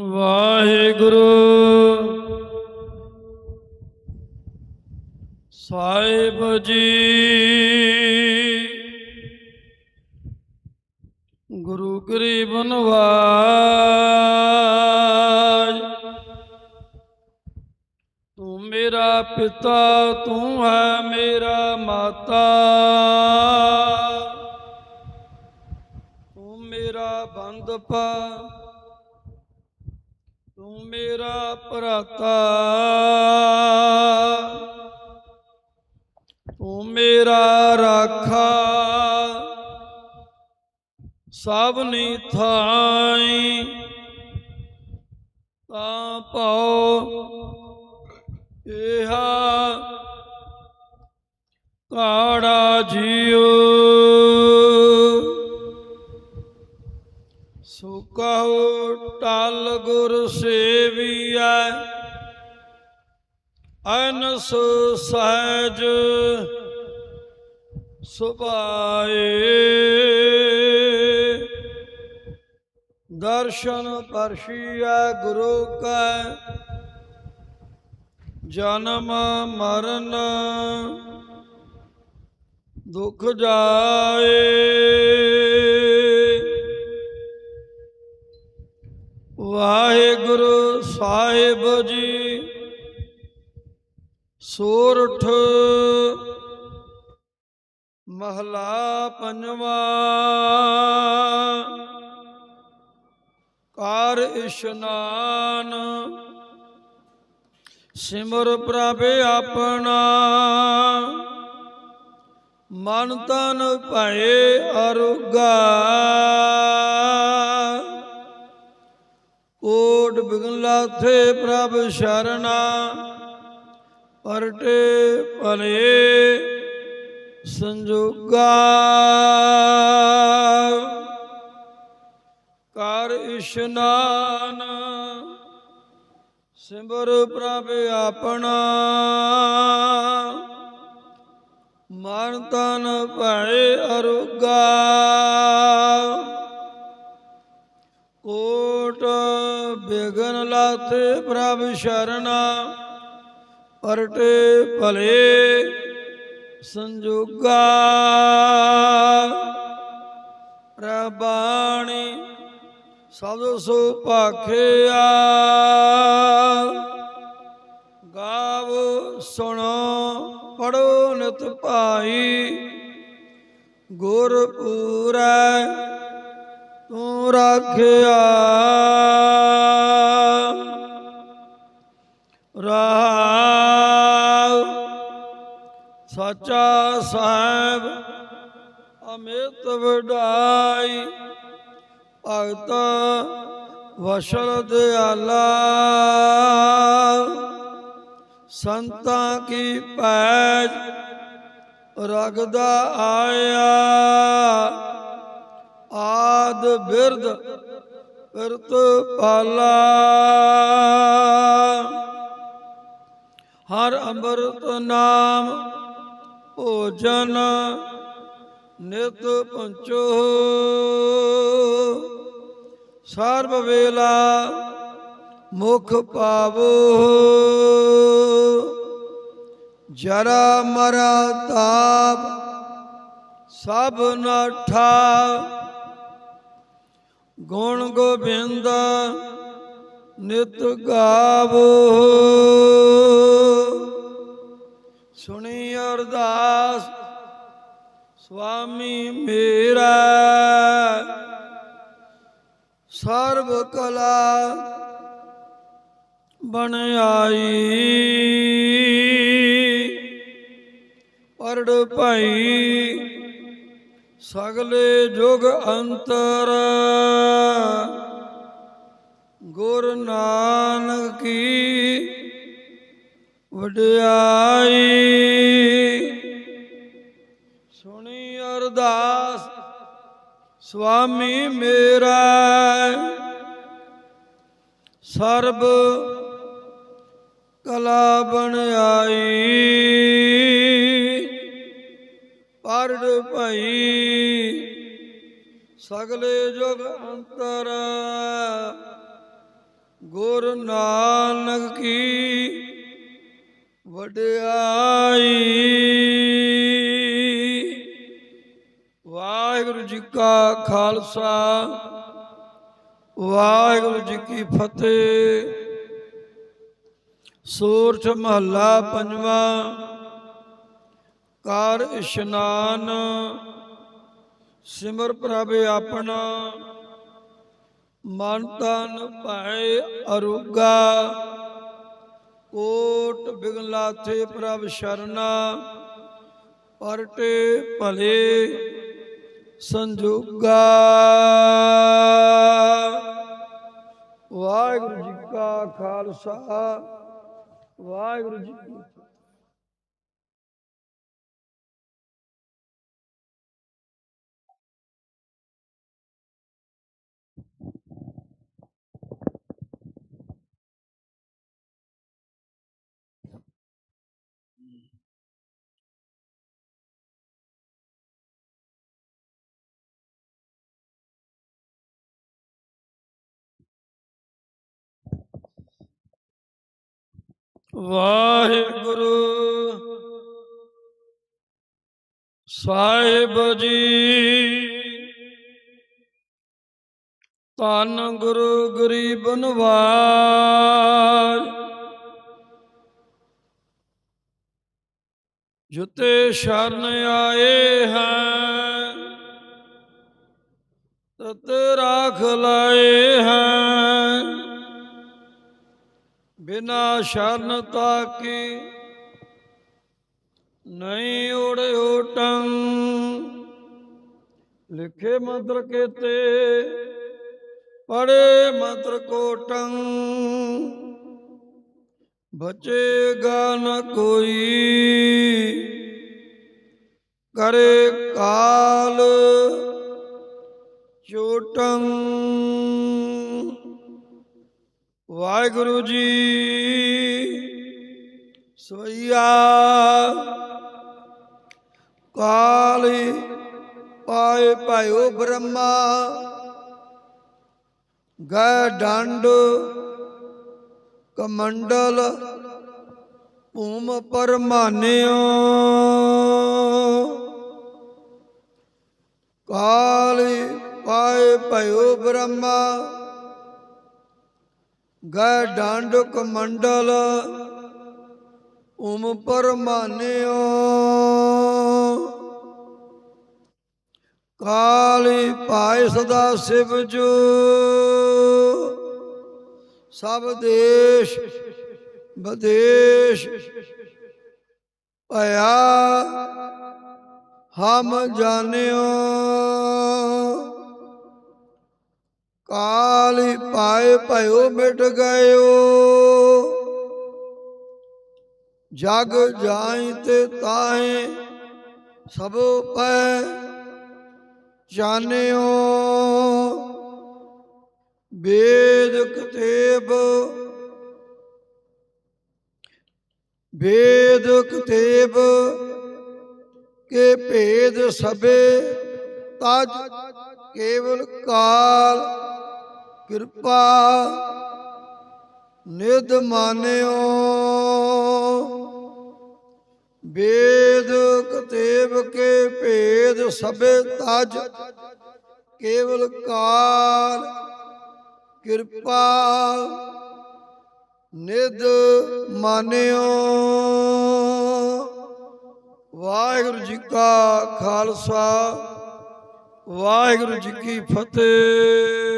ਵਾਹਿਗੁਰੂ। ਸਾਹਿਬ ਜੀ। ਗੁਰੂ ਗਰੀਬ ਨਵਾਜ। ਤੂੰ ਮੇਰਾ ਪਿਤਾ, ਤੂੰ ਹੈ ਮੇਰਾ ਮਾਤਾ। ਤੂੰ ਮੇਰਾ ਬੰਦਪਾ ਤੂੰ ਮੇਰਾ ਭਰਾਤਾ। ਤੂੰ ਮੇਰਾ ਰਾਖਾ। ਸਭ ਨੀ ਥਾਈ। ਤਾਂ ਪਾਉ ਇਹਾ ਕਾੜਾ ਜੀਉ। ਸੋ ਕਹੋ ਗੁਰ ਸੇਵੀਐ ਅਨਸ ਸਹਿਜ ਸੁਭਾਏ। ਦਰਸ਼ਨ ਪਰਸ਼ੀਆ ਗੁਰੂ ਕੈ ਜਨਮ ਮਰਨ ਦੁਖ ਜਾਏ। ਵਾਹਿਗੁਰੂ ਸਾਹਿਬ ਜੀ। ਸੋਰਠ ਮਹਲਾ ਪੰਜਵਾ। ਕਾਰ ਇਸ਼ਨਾਨ। ਸਿਮਰ ਪ੍ਰਭ ਆਪਣਾ। ਮਨ ਤਨ ਭਏ ਅਰੁਗਾ। ਕੋਟ ਬਿਗਨ ਲਾਥੇ ਪ੍ਰਭ ਸ਼ਰਨਾ, ਪਰਟੇ ਭਲੇ ਸੰਜੋਗਾ। ਕਰ ਇਸ਼ਨਾਨ ਸਿਮਰ ਪ੍ਰਭ ਆਪਣਾ। ਮਨ ਤਨ ਭਏ ਅਰੁਗਾ। ਬਿਗਨ ਪ੍ਰਭ ਸ਼ਰਨਾ, ਪਰਟੇ ਭਲੇ ਸੰਜੋਗਾ। ਰਬਾਣੀ ਸਭ ਸੋ ਭਾਖਿਆ। ਗਾਵੋ, ਸੁਣੋ, ਪੜੋ ਨਿਤ ਭਾਈ। ਗੁਰ ਪੂਰੈ, ਤੂੰ ਰਾਖਿਆ। ਸੱਚਾ ਸਾਹਿਬ ਅਮਿਤ ਵਡਾਈ, ਭਗਤ ਵਸ਼ਲ ਦਿਆਲਾ। ਸੰਤਾਂ ਕੀ ਪੈਜ ਰਗਦਾ ਆਇਆ। ਆਦ ਬਿਰਦ ਪਿਰਤ ਪਾਲਾ। ਹਰ ਅੰਮ੍ਰਿਤ ਨਾਮ ਭੋਜਨ ਨਿਤ ਪੰਚੋ ਸਰਬ ਵੇਲਾ ਮੁਖ ਪਾਵੋ ਜਰਾ ਮਰਾ ਤਾਪ ਸਭ ਨਠਾ ਗੁਣ ਗੋਬਿੰਦ ਨਿਤ ਗਾਵੋ ਸੁਣੀ ਅਰਦਾਸ, ਸੁਆਮੀ ਮੇਰਾ ਸਰਬ ਕਲਾ ਬਣ ਆਈ। ਪਰੜ ਭਾਈ ਸਗਲੇ ਜੁਗ ਅੰਤਰ। ਗੁਰ ਨਾਨਕ ਕੀ ਵਡਿਆਈ। ਸੁਣੀ ਅਰਦਾਸ, ਸੁਆਮੀ ਮੇਰਾ। ਸਰਬ ਕਲਾ ਬਣ ਆਈ। ਪਰੜ ਭਈ ਸਗਲੇ ਜੁਗ ਅੰਤਰ। ਗੁਰ ਨਾਨਕ ਕੀ ਵਡਿਆਈ। ਵਾਹਿਗੁਰੂ ਜੀ ਕਾ ਖਾਲਸਾ, ਵਾਹਿਗੁਰੂ ਜੀ ਕੀ ਫਤਿਹ। ਸੂਰਜ ਮਹੱਲਾ ਪੰਜਵਾਂ ਕਾਰ ਇਸ਼ਨਾਨ। ਸਿਮਰ ਪ੍ਰਭ ਆਪਣਾ, ਮਨ ਤਨ ਭੈ ਅਰੁਗਾ। ਕੋਟ ਬਿਗਨ ਪ੍ਰਭ ਸ਼ਰਨਾ ਪਰਟੇ ਭਲੇ ਸੰਜੋਗਾ। ਵਾਹਿਗੁਰੂ ਜੀ ਕਾ ਖਾਲਸਾ ਵਾਹਿਗੁਰੂ ਜੀ ਕੀ ਵਾਹਿਗੁਰੂ। ਸਾਹਿਬ ਜੀ, ਧੰਨ ਗੁਰੂ ਗਰੀਬ ਨਵਾਜ। ਜੁਤੇ ਸ਼ਰਨ ਆਏ ਹੈ, ਤਤ ਰਾਖ ਲਾਏ ਹੈ। ਬਿਨਾ ਸ਼ਰਨ ਤਾਕੀ ਨਹੀਂ ਉੜੇ ਓਟੰ ਲਿਖੇ ਮੰਤਰ ਕੇਤੇ ਪੜੇ ਮੰਤਰ ਕੋਟੰ। ਬਚੇਗਾ ਨ ਕੋਈ, ਕਰੇ ਕਾਲ ਚੋਟੰ। ਵਾਹਿਗੁਰੂ ਜੀ। ਸਵਈਆ ਕਾਲੀ ਪਾਏ ਭਾਇਓ ਬ੍ਰਹਮਾ। ਗੈ ਡੰਡ, ਕਮੰਡਲ, ਭੂਮ ਪਰਮਾਨਿਓ। ਕਾਲੀ ਪਾਏ ਭਇਓ ਬ੍ਰਹਮਾ। ਗੈ ਡੰਡ ਕਮੰਡਲ ਉਮ ਪਰਮਾਨਿਓ। ਕਾਲੀ ਪਾਇ ਸਦਾ ਸਿਵ ਜੋ, ਸਭ ਦੇਸ਼ ਵਿਦੇਸ਼ ਭਇਆ, ਹਮ ਜਾਣਿਓ। ਕਾਲੀ ਪਾਏ ਭਇਓ ਮਿਟ ਗਇਓ। ਜਗ ਜਾਈ ਤੇ ਤਾਹੇ ਸਭ ਪੈ ਜਾਣਿਓ। ਵੇਦ ਕਤੇਬ ਵੇਦ ਕਤੇਬ ਕੇ ਭੇਦ ਸਭੇ ਤਜ ਕੇਵਲ ਕਾਲ ਕਿਰਪਾ ਨਿਦ ਮਾਨਿਓ। ਵੇਦ ਕਤੇਬ ਕੇ ਭੇਦ ਸਭੇ ਤਜ। ਕੇਵਲ ਕਾਲ ਕਿਰਪਾ ਨਿਦ ਮਾਨਿਓ। ਵਾਹਿਗੁਰੂ ਜੀ ਕਾ ਖਾਲਸਾ, ਵਾਹਿਗੁਰੂ ਜੀ ਕੀ ਫਤਿਹ।